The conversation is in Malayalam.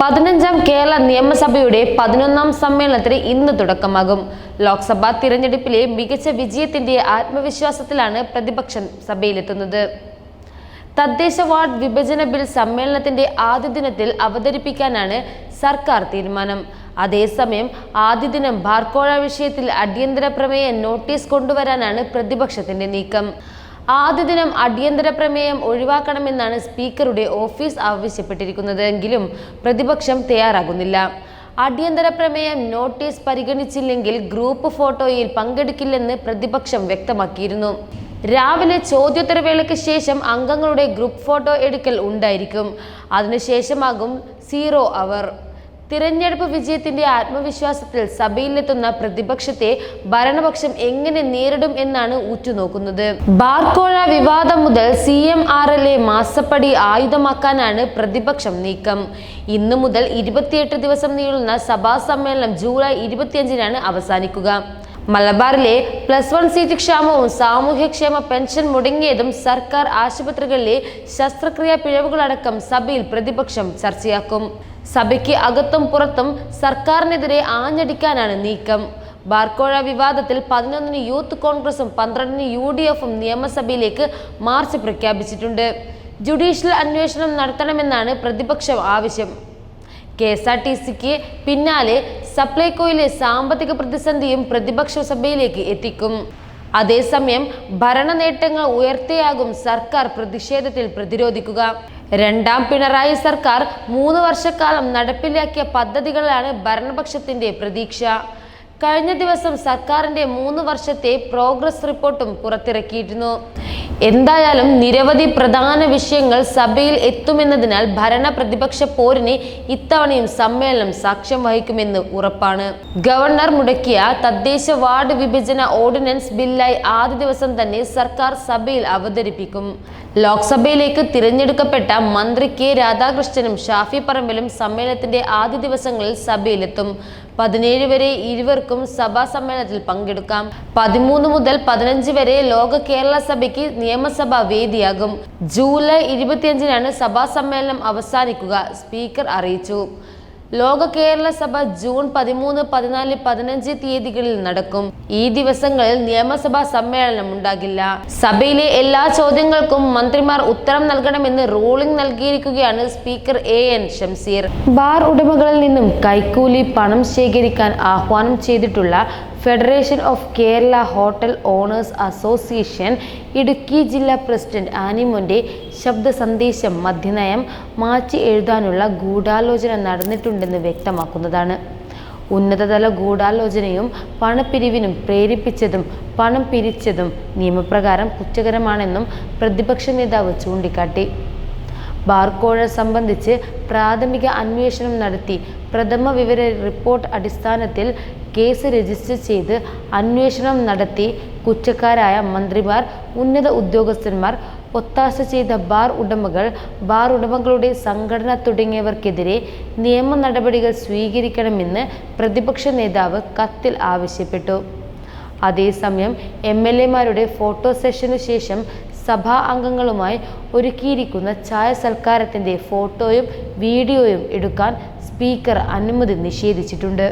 പതിനഞ്ചാം കേരള നിയമസഭയുടെ പതിനൊന്നാം സമ്മേളനത്തിന് ഇന്ന് തുടക്കമാകും. ലോക്സഭാ തിരഞ്ഞെടുപ്പിലെ മികച്ച വിജയത്തിന്റെ ആത്മവിശ്വാസത്തിലാണ് പ്രതിപക്ഷം സഭയിലെത്തുന്നത്. തദ്ദേശ വാർഡ് വിഭജന ബിൽ സമ്മേളനത്തിന്റെ ആദ്യ ദിനത്തിൽ അവതരിപ്പിക്കാനാണ് സർക്കാർ തീരുമാനം. അതേസമയം ആദ്യ ദിനം ബാർക്കോഴ വിഷയത്തിൽ അടിയന്തര പ്രമേയ നോട്ടീസ് കൊണ്ടുവരാനാണ് പ്രതിപക്ഷത്തിന്റെ നീക്കം. ആദ്യ ദിനം അടിയന്തര പ്രമേയം ഒഴിവാക്കണമെന്നാണ് സ്പീക്കറുടെ ഓഫീസ് ആവശ്യപ്പെട്ടിരിക്കുന്നത്. എങ്കിലും പ്രതിപക്ഷം തയ്യാറാകുന്നില്ല. അടിയന്തര പ്രമേയം നോട്ടീസ് പരിഗണിച്ചില്ലെങ്കിൽ ഗ്രൂപ്പ് ഫോട്ടോയിൽ പങ്കെടുക്കില്ലെന്ന് പ്രതിപക്ഷം വ്യക്തമാക്കിയിരുന്നു. രാവിലെ ചോദ്യോത്തരവേളയ്ക്ക് ശേഷം അംഗങ്ങളുടെ ഗ്രൂപ്പ് ഫോട്ടോ എടുക്കൽ ഉണ്ടായിരിക്കും. അതിനുശേഷമാകും സീറോ അവർ. തിരഞ്ഞെടുപ്പ് വിജയത്തിന്റെ ആത്മവിശ്വാസത്തിൽ സഭയിലെത്തുന്ന പ്രതിപക്ഷത്തെ ഭരണപക്ഷം എങ്ങനെ നേരിടും എന്നാണ് ഉറ്റുനോക്കുന്നത്. ബാർക്കോഴ വിവാദം മുതൽ C M R L A മാസപ്പടി ആയുധമാക്കാനാണ് പ്രതിപക്ഷം നീക്കം. ഇന്നു മുതൽ ഇരുപത്തിയെട്ട് ദിവസം നീളുന്ന സഭാ സമ്മേളനം ജൂലൈ ഇരുപത്തിയഞ്ചിനാണ് അവസാനിക്കുക. മലബാറിലെ പ്ലസ് വൺ സീറ്റ് ക്ഷാമവും സാമൂഹ്യക്ഷേമ പെൻഷൻ മുടങ്ങിയതും സർക്കാർ ആശുപത്രികളിലെ ശസ്ത്രക്രിയാ പിഴവുകളടക്കം സഭയിൽ പ്രതിപക്ഷം ചർച്ചയാക്കും. സഭയ്ക്ക് അകത്തും പുറത്തും സർക്കാരിനെതിരെ ആഞ്ഞടിക്കാനാണ് നീക്കം. ബാർക്കോഴ വിവാദത്തിൽ പതിനൊന്നിന് യൂത്ത് കോൺഗ്രസും പന്ത്രണ്ടിന് യു ഡി എഫും നിയമസഭയിലേക്ക് മാർച്ച് പ്രഖ്യാപിച്ചിട്ടുണ്ട്. ജുഡീഷ്യൽ അന്വേഷണം നടത്തണമെന്നാണ് പ്രതിപക്ഷം ആവശ്യം. കെ എസ് ആർ ടി സിക്ക് പിന്നാലെ സപ്ലൈകോയിലെ സാമ്പത്തിക പ്രതിസന്ധിയും പ്രതിപക്ഷ സഭയിലേക്ക് എത്തിക്കും. അതേസമയം ഭരണ നേട്ടങ്ങൾ ഉയർത്തിയാകും സർക്കാർ പ്രതിഷേധത്തിൽ പ്രതിരോധിക്കുക. രണ്ടാം പിണറായി സർക്കാർ മൂന്ന് വർഷക്കാലം നടപ്പിലാക്കിയ പദ്ധതികളാണ് ഭരണപക്ഷത്തിന്റെ പ്രതീക്ഷ. കഴിഞ്ഞ ദിവസം സർക്കാരിന്റെ മൂന്ന് വർഷത്തെ പ്രോഗ്രസ് റിപ്പോർട്ടും പുറത്തിറക്കിയിരുന്നു. എന്തായാലും നിരവധി പ്രധാന വിഷയങ്ങൾ സഭയിൽ എത്തുമെന്നതിനാൽ ഭരണ പ്രതിപക്ഷ പോരിന് ഇത്തവണയും സമ്മേളനം സാക്ഷ്യം വഹിക്കുമെന്ന് ഉറപ്പാണ്. ഗവർണർ മുടക്കിയ തദ്ദേശ വാർഡ് വിഭജന ഓർഡിനൻസ് ബില്ലായി ആദ്യ ദിവസം തന്നെ സർക്കാർ സഭയിൽ അവതരിപ്പിക്കും. ലോക്സഭയിലേക്ക് തിരഞ്ഞെടുക്കപ്പെട്ട മന്ത്രി കെ രാധാകൃഷ്ണനും ഷാഫി പറമ്പിലും സമ്മേളനത്തിന്റെ ആദ്യ ദിവസങ്ങളിൽ സഭയിലെത്തും. പതിനേഴ് വരെ ഇരുവർക്കും സഭാ സമ്മേളനത്തിൽ പങ്കെടുക്കാം. പതിമൂന്ന് മുതൽ പതിനഞ്ച് വരെ ലോക കേരള സഭയ്ക്ക് നിയമസഭാ വേദിയാകും. ജൂലൈ ഇരുപത്തിയഞ്ചിനാണ് സഭാ സമ്മേളനം അവസാനിക്കുക സ്പീക്കർ അറിയിച്ചു. ലോക കേരള സഭ ജൂൺ പതിമൂന്ന് പതിനാല് പതിനഞ്ച് തീയതികളിൽ നടക്കും. ഈ ദിവസങ്ങളിൽ നിയമസഭാ സമ്മേളനം ഉണ്ടാകില്ല. സഭയിലെ എല്ലാ ചോദ്യങ്ങൾക്കും മന്ത്രിമാർ ഉത്തരം നൽകണമെന്ന് റൂളിംഗ് നൽകിയിരിക്കുകയാണ് speaker A N Shamseer bar ഉടമകളിൽ നിന്നും കൈക്കൂലി പണം ശേഖരിക്കാൻ ആഹ്വാനം ചെയ്തിട്ടുള്ള federation of Kerala hotel owners association Idukki ജില്ലാ പ്രസിഡന്റ് ആനിമോന്റെ ശബ്ദ സന്ദേശം മദ്യനയം മാറ്റി എഴുതാനുള്ള ഗൂഢാലോചന നടന്നിട്ടുണ്ടെന്ന് വ്യക്തമാക്കുന്നതാണ്. ഉന്നതതല ഗൂഢാലോചനയും പണപ്പിരിവിനും പ്രേരിപ്പിച്ചതും പണം പിരിച്ചതും നിയമപ്രകാരം കുറ്റകരമാണെന്നും പ്രതിപക്ഷ നേതാവ് ചൂണ്ടിക്കാട്ടി. ബാർക്കോഴ സംബന്ധിച്ച് പ്രാഥമിക അന്വേഷണം നടത്തി. പ്രഥമ വിവര റിപ്പോർട്ട് അടിസ്ഥാനത്തിൽ കേസ് രജിസ്റ്റർ ചെയ്ത് അന്വേഷണം നടത്തി. കുറ്റക്കാരായ മന്ത്രിമാർ ഉന്നത ഉദ്യോഗസ്ഥന്മാർ ഒത്താശ ചെയ്ത ബാർ ഉടമകൾ ബാർ ഉടമകളുടെ സംഘടന തുടങ്ങിയവർക്കെതിരെ നിയമ നടപടികൾ സ്വീകരിക്കണമെന്ന് പ്രതിപക്ഷ നേതാവ് കത്തിൽ ആവശ്യപ്പെട്ടു. അതേസമയം എം എൽ എമാരുടെ ഫോട്ടോ സെഷനു ശേഷം സഭാ അംഗങ്ങളുമായി ഒരുക്കിയിരിക്കുന്ന ചായ സൽക്കാരത്തിന്റെ ഫോട്ടോയും വീഡിയോയും എടുക്കാൻ സ്പീക്കർ അനുമതി നിഷേധിച്ചിട്ടുണ്ട്.